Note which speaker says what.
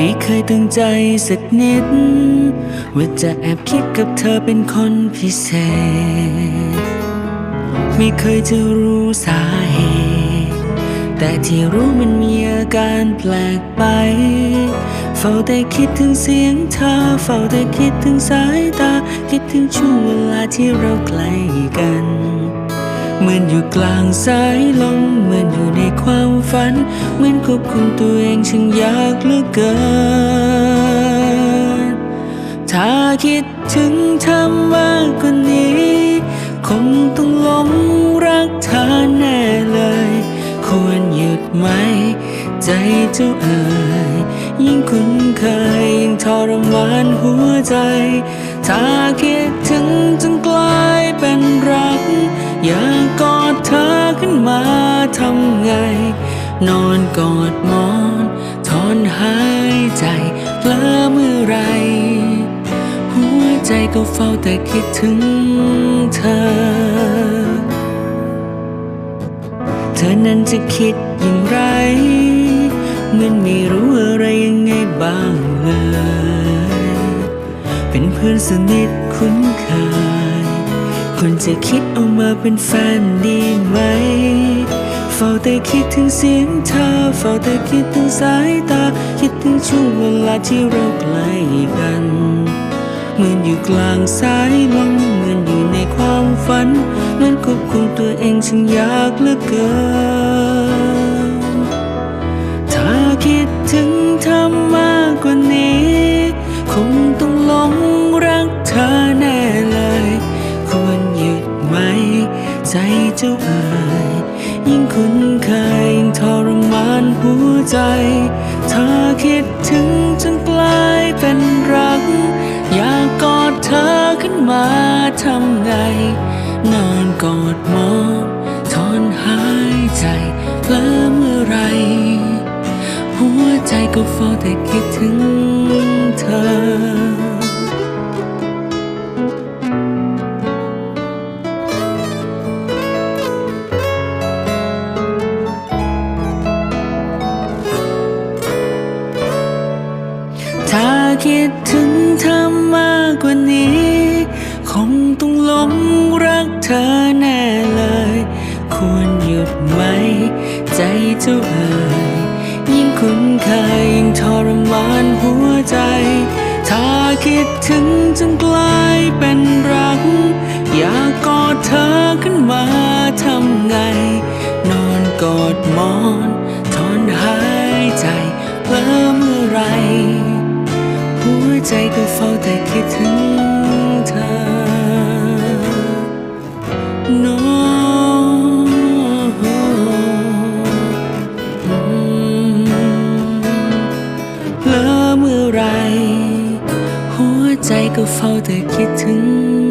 Speaker 1: ไม่เคยตั้งใจสักนิด ว่าจะแอบคิดกับเธอเป็นคนพิเศษ ไม่เคยจะรู้สาเหตุ แต่ที่รู้มันมีอาการแปลกไป เฝ้าแต่คิดถึงเสียงเธอ เฝ้าแต่คิดถึงสายตา คิดถึงช่วงเวลาที่เราใกล้กัน เหมือนอยู่กลางสายลมเหมือนอยู่ในความฝัน เหมือนควบคุมตัวเองฉันอยากเหลือเกิน ถ้าคิดถึงเธอมากกว่านี้ คงต้องหลงรักเธอแน่เลย ควรหยุดไหม ใจเจ้าเอ๋ยยิ่งคุ้นเคยยิ่งทรมานหัวใจ ถ้าคิดถึงจนกลายเป็นรัก อยากกอดเธอขึ้นมาทำไง นอนกอดมอนถอนหายใจเพลอเมื่อไร หัวใจก็เฝ้าแต่คิดถึงเธอ เธอนั้นจะคิดอย่างไรเหมือนไม่รู้อะไรยังไงบ้างเลย เป็นเพื่อนสนิทคุ้นเคย ควรจะคิดเอามาเป็นแฟนดีไหม เฝ้าแต่คิดถึงเสียงเธอ เฝ้าแต่คิดถึงสายตา คิดถึงช่วงเวลาที่เราใกล้กัน เหมือนอยู่กลางสายลม เหมือนอยู่ในความฝันเหมือนควบคุมตัวเองฉันยากเหลือเกิน ถ้าคิดถึง เจ้าอ๋ยยิ่งคุ้นเคยยิ่งทรมานหัวใจถ้าคิดถึงจนกลายเป็นรัก อยากกอดเธอขึ้นมาทำไง นอนกอดหมอนถอนหายใจเพลอเมื่อไร หัวใจก็เฝ้าแต่คิดถึงเธอ คิดถึงเธอมากกว่านี้ คงต้องหลงรักเธอแน่เลย ควรหยุดไหม ใจเจ้าเอ๋ยยิ่งคุ้นเคยยิ่งทรมานหัวใจ ถ้าคิดถึงจนกลายเป็นรัก อยากกอดเธอขึ้นมาทำไง นอนกอดหมอน ถอนหายใจเพลอเมื่อไหร หัวใจก็เฝ้าแต่คิดถึงเธอ No เพลอเมื่อไหรหัวใจก็เฝ้าแต่คิดถึง